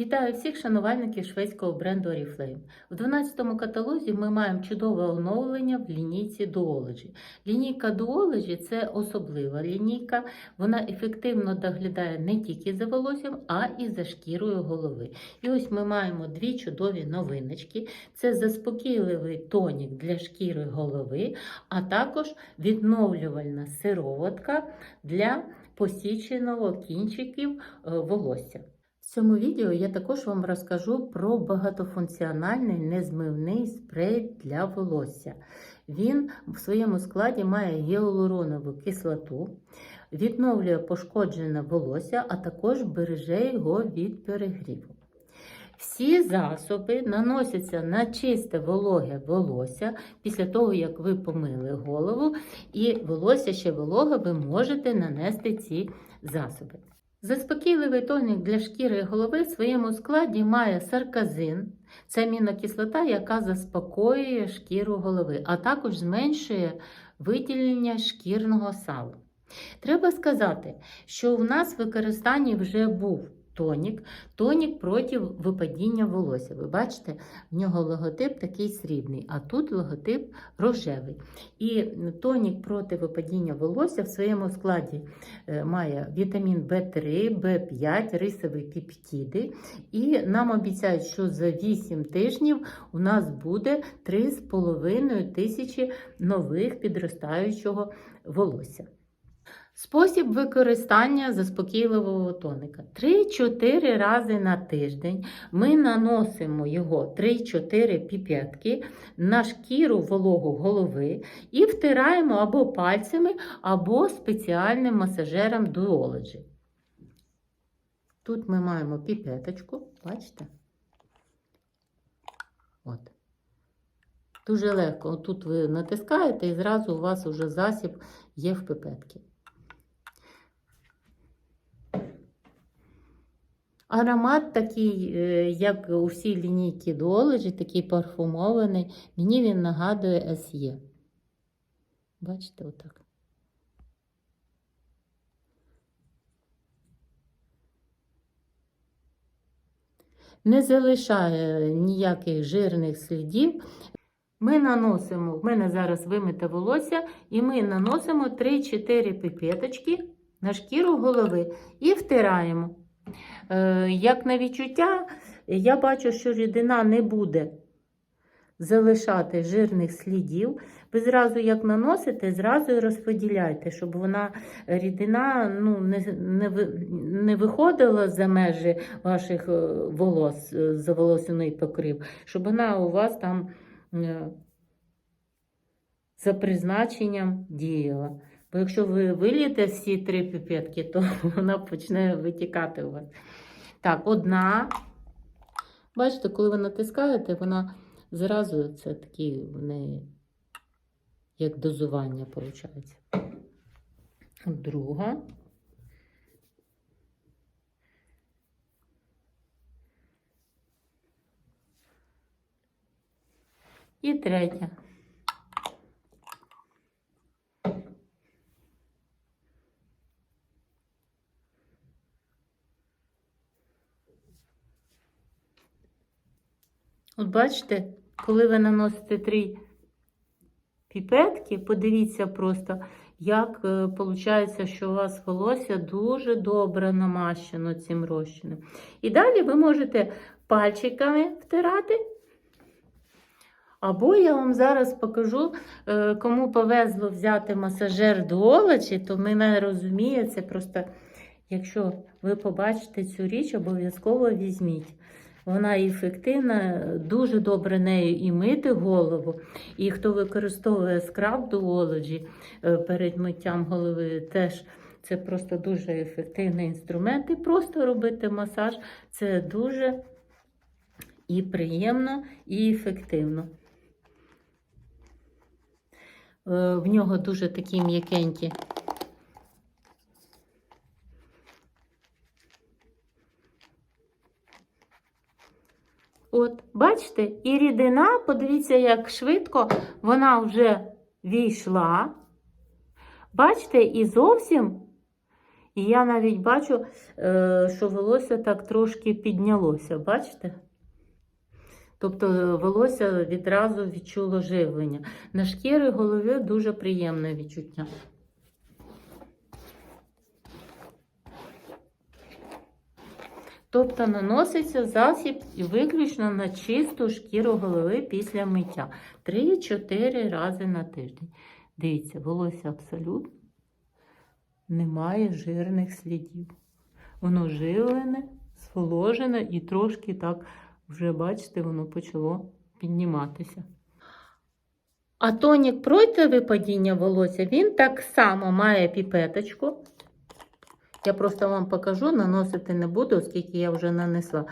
Вітаю всіх шанувальників шведського бренду Oriflame. У 12 каталозі ми маємо чудове оновлення в лінійці Duology. Лінійка Duology – це особлива лінійка. Вона ефективно доглядає не тільки за волоссям, а і за шкірою голови. І ось ми маємо дві чудові новиночки. Це заспокійливий тонік для шкіри голови, а також відновлювальна сироватка для посіченого кінчиків е, волосся. В цьому відео я також вам розкажу про багатофункціональний незмивний спрей для волосся. Він в своєму складі має гіалуронову кислоту, відновлює пошкоджене волосся, а також береже його від перегріву. Всі засоби наносяться на чисте вологе волосся після того, як ви помили голову, і волосся ще вологе, ви можете нанести ці засоби. Заспокійливий тонік для шкіри і голови в своєму складі має сарказин, це амінокислота, яка заспокоює шкіру голови, а також зменшує виділення шкірного салу. Треба сказати, що в нас в використанні вже був тонік, тонік проти випадіння волосся. Ви бачите, в нього логотип такий срібний, а тут логотип рожевий. І тонік проти випадіння волосся в своєму складі е, має вітамін В3, В5, рисові пептиди. І нам обіцяють, що за 8 тижнів у нас буде 3,5 тисячі нових підростаючого волосся. Спосіб використання заспокійливого тоника. 3-4 рази на тиждень ми наносимо його 3-4 піпетки на шкіру вологу голови і втираємо або пальцями, або спеціальним масажером Duology. Тут ми маємо піпеточку, бачите? От. Дуже легко. Тут ви натискаєте і зразу у вас вже засіб є в пипетці. Аромат такий, е, як у всій лінійці Duology, такий парфумований. Мені він нагадує SE. Бачите, отак. Не залишає ніяких жирних слідів. Ми наносимо, в мене зараз вимите волосся, і ми наносимо 3-4 піпеточки на шкіру голови і втираємо. Е, Як на відчуття, я бачу, що рідина не буде залишати жирних слідів. Ви зразу, як наносите, зразу і розподіляйте, щоб вона рідина ну, не, не, не виходила за межі ваших е, волос, е, за волосяний покрив, щоб вона у вас там за призначенням діяла. Бо якщо ви вилієте всі три піпетки, то вона почне витікати у вас. Так, одна. Бачите, коли ви натискаєте, вона зразу це такі в неї як дозування виходить. Друга. І третя. От бачите, коли ви наносите три піпетки, подивіться просто, як виходить, що у вас волосся дуже добре намащено цим розчином. І далі ви можете пальчиками втирати. Або я вам зараз покажу, е, кому повезло взяти масажер Duology, то мене розуміє, це просто, якщо ви побачите цю річ, обов'язково візьміть. Вона ефективна, дуже добре нею і мити голову. І хто використовує скраб Duology е, перед миттям голови, теж це просто дуже ефективний інструмент. І просто робити масаж це дуже і приємно, і ефективно. Е, В нього дуже такі м'якенькі. От, бачите, і рідина, подивіться, як швидко вона вже війшла. Бачите, і зовсім І я навіть бачу, е, що волосся так трошки піднялося, бачите? Тобто е, волосся відразу відчуло живлення. На шкірі голови дуже приємне відчуття. Тобто наноситься засіб виключно на чисту шкіру голови після миття 3-4 рази на тиждень. Дивіться, волосся абсолютно немає жирних слідів. Воно живлене, зволожене і трошки так, вже бачите, воно почало підніматися. А тонік проти випадіння волосся, він так само має піпеточку. Я просто вам покажу, наносити не буду, оскільки я вже нанесла.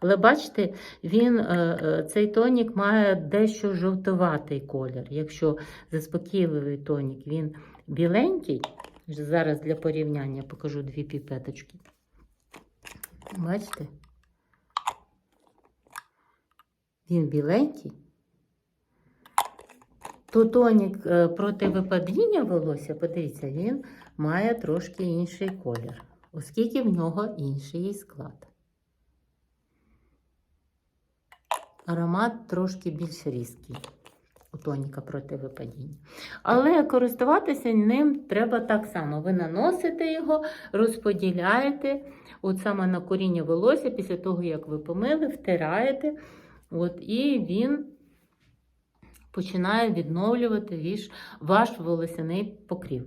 Але бачите, він, е, е, цей тонік має дещо жовтуватий колір. Якщо заспокійливий тонік, він біленький. Зараз для порівняння покажу дві піпеточки. Бачите? Він біленький. То тонік е, проти випадіння волосся, подивіться, він має трошки інший колір, оскільки в нього інший склад. Аромат трошки більш різкий у тоніка проти випадіння. Але користуватися ним треба так само. Ви наносите його, розподіляєте, от саме на коріння волосся, після того, як ви помили, втираєте, от, і він починає відновлювати ваш, волосяний покрів.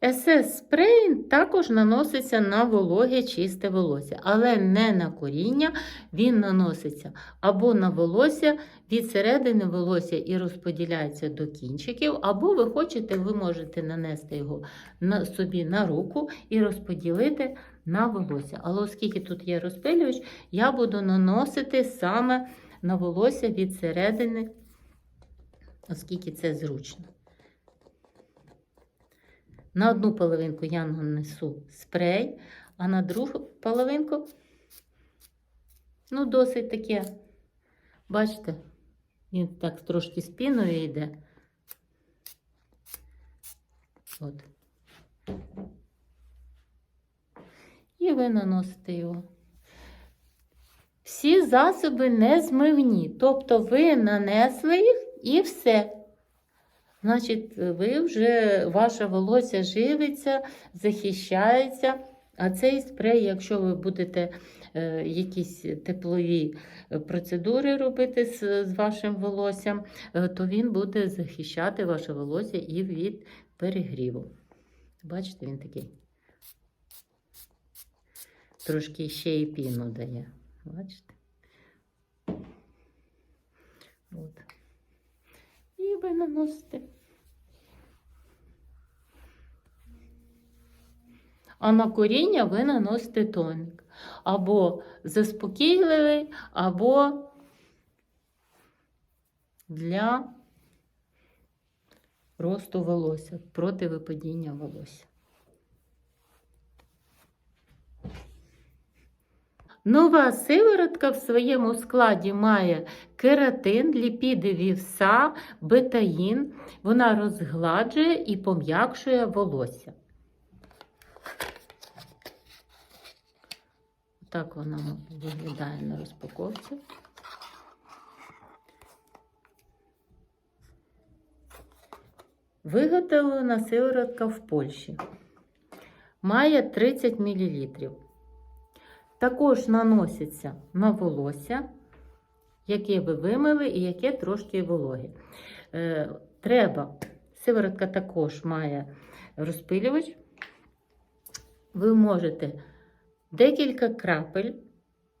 СС спрей також наноситься на вологе чисте волосся, але не на коріння, він наноситься або на волосся від середини волосся і розподіляється до кінчиків, або ви хочете, ви можете нанести його на собі на руку і розподілити на волосся. Але оскільки тут є розпилювач, я буду наносити саме на волосся від середини, оскільки це зручно. На одну половинку я нанесу спрей, а на другу половинку, ну, досить таке, бачите, він так трошки спіною йде. От. І ви наносите його. Всі засоби не змивні, тобто ви нанесли їх і все. Значить, ви вже ваше волосся живиться, захищається. А цей спрей, якщо ви будете е, якісь теплові процедури робити з, з вашим волоссям, е, то він буде захищати ваше волосся і від перегріву. Бачите, він такий. Трошки ще і піну дає. Бачите? От. І ви наносите. А на коріння ви наносите тоник. Або заспокійливий, або для росту волосся, проти випадіння волосся. Нова сиворотка в своєму складі має кератин, ліпіди вівса, бетаїн. Вона розгладжує і пом'якшує волосся. Так вона виглядає на розпаковці. Виготовлена сиворотка в Польщі. Має 30 мл. Також наноситься на волосся, яке ви вимили і яке трошки вологе. Е, треба, сиворотка також має розпилювач. Ви можете декілька крапель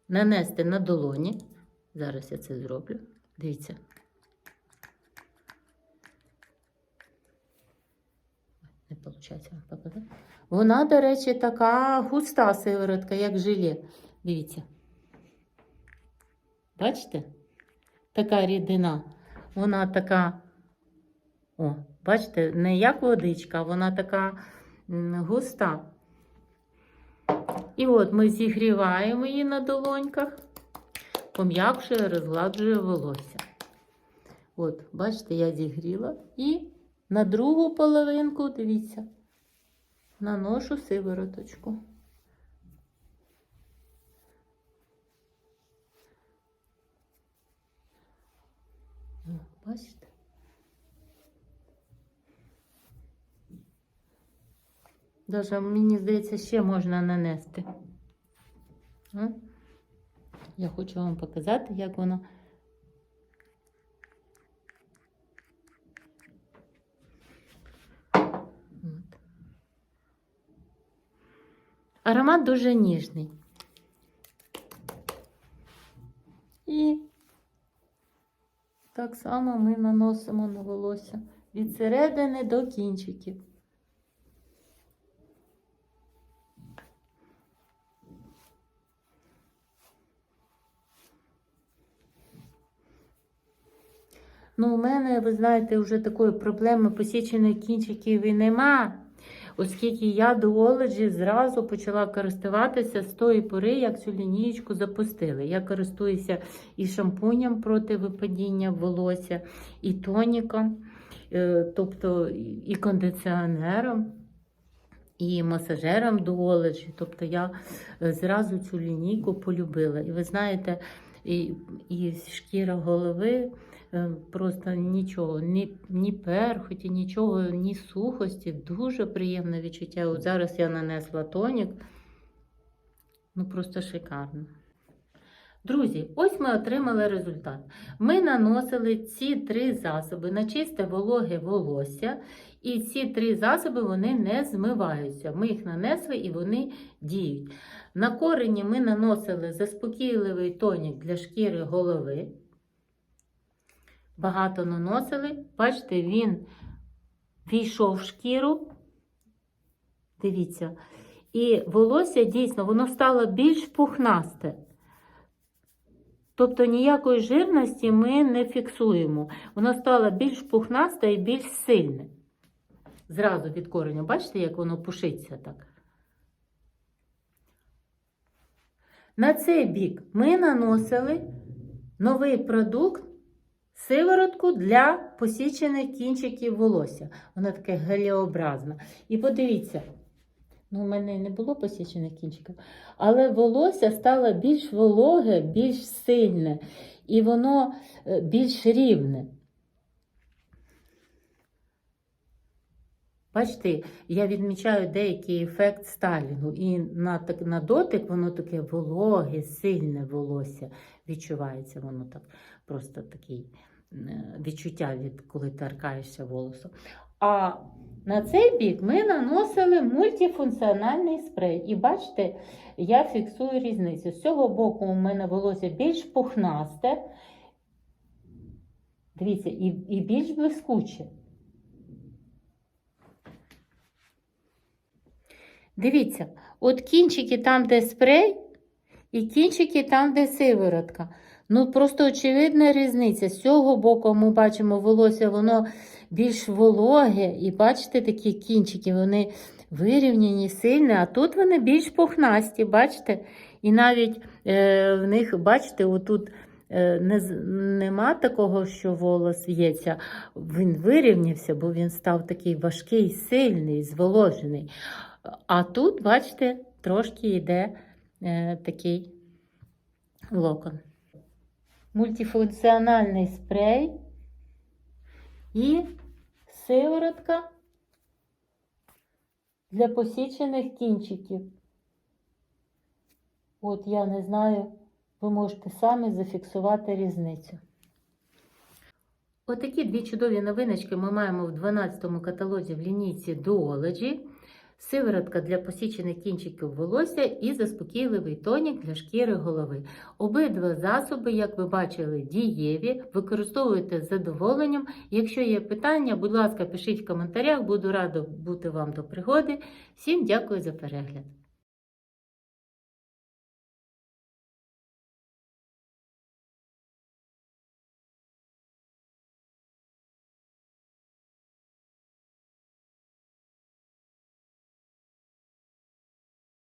нанести на долоні. Зараз я це зроблю. Дивіться. Не виходить вам показати. Вона, до речі, така густа сиворотка, як желе. Дивіться. Бачите? Така рідина. Вона така, о, бачите, не як водичка, вона така густа. І от ми зігріваємо її на долоньках, пом'якшує, розгладжує волосся. От, бачите, я зігріла. І на другу половинку, дивіться, наношу сивороточку. Бачите? Даже мені здається, ще можна нанести. Я хочу вам показати, як воно. От. Аромат дуже ніжний. І так само ми наносимо на волосся від середини до кінчиків. Ну, у мене, ви знаєте, вже такої проблеми посічених кінчиків і нема. Оскільки я до Оледжі зразу почала користуватися з тої пори, як цю лінієчку запустили. Я користуюся і шампунем проти випадіння волосся, і тоніком, е, тобто і кондиціонером, і масажером до. Тобто я е, зразу цю лінійку полюбила. І ви знаєте, і, і шкіра голови. Е, Просто нічого, ні, ні перхоті, нічого, ні сухості. Дуже приємне відчуття. От зараз я нанесла тонік. Ну, просто шикарно. Друзі, ось ми отримали результат. Ми наносили ці три засоби на чисте вологе волосся, і ці три засоби вони не змиваються. Ми їх нанесли і вони діють. На корені ми наносили заспокійливий тонік для шкіри голови багато наносили. Бачите, він війшов в шкіру. Дивіться. І волосся дійсно воно стало більш пухнасте. Тобто ніякої жирності ми не фіксуємо. Воно стало більш пухнасте і більш сильне. Зразу від кореня. Бачите, як воно пушиться так? На цей бік ми наносили новий продукт Сиворотку для посічених кінчиків волосся. Вона таке геліобразна. І подивіться, ну, у мене не було посічених кінчиків, але волосся стало більш вологе, більш сильне, і воно е, більш рівне. Бачите, я відмічаю деякий ефект стайлінгу. І на так, на дотик воно таке вологе, сильне волосся. Відчувається воно так, просто такий відчуття, від коли торкаєшся волосом. А на цей бік ми наносили мультифункціональний спрей. І бачите, я фіксую різницю. З цього боку у мене волосся більш пухнасте. Дивіться, і, і більш блискуче. Дивіться, от кінчики там, де спрей, і кінчики там, де сиворотка. Ну, просто очевидна різниця. З цього боку ми бачимо волосся, воно більш вологе. І бачите, такі кінчики, вони вирівняні, сильні, а тут вони більш пухнасті, бачите? І навіть е, в них, бачите, отут е, не, нема такого, що волос в'ється. Він вирівнявся, бо він став такий важкий, сильний, зволожений. А тут, бачите, трошки йде е, такий локон. Мультифункціональний спрей і сиворотка для посічених кінчиків. От я не знаю, ви можете самі зафіксувати різницю. Отакі дві чудові новиночки ми маємо в 12 му каталозі в лінійці Duology сиворотка для посічених кінчиків волосся і заспокійливий тонік для шкіри голови. Обидва засоби, як ви бачили, дієві, використовуйте з задоволенням. Якщо є питання, будь ласка, пишіть в коментарях, буду рада бути вам до пригоди. Всім дякую за перегляд!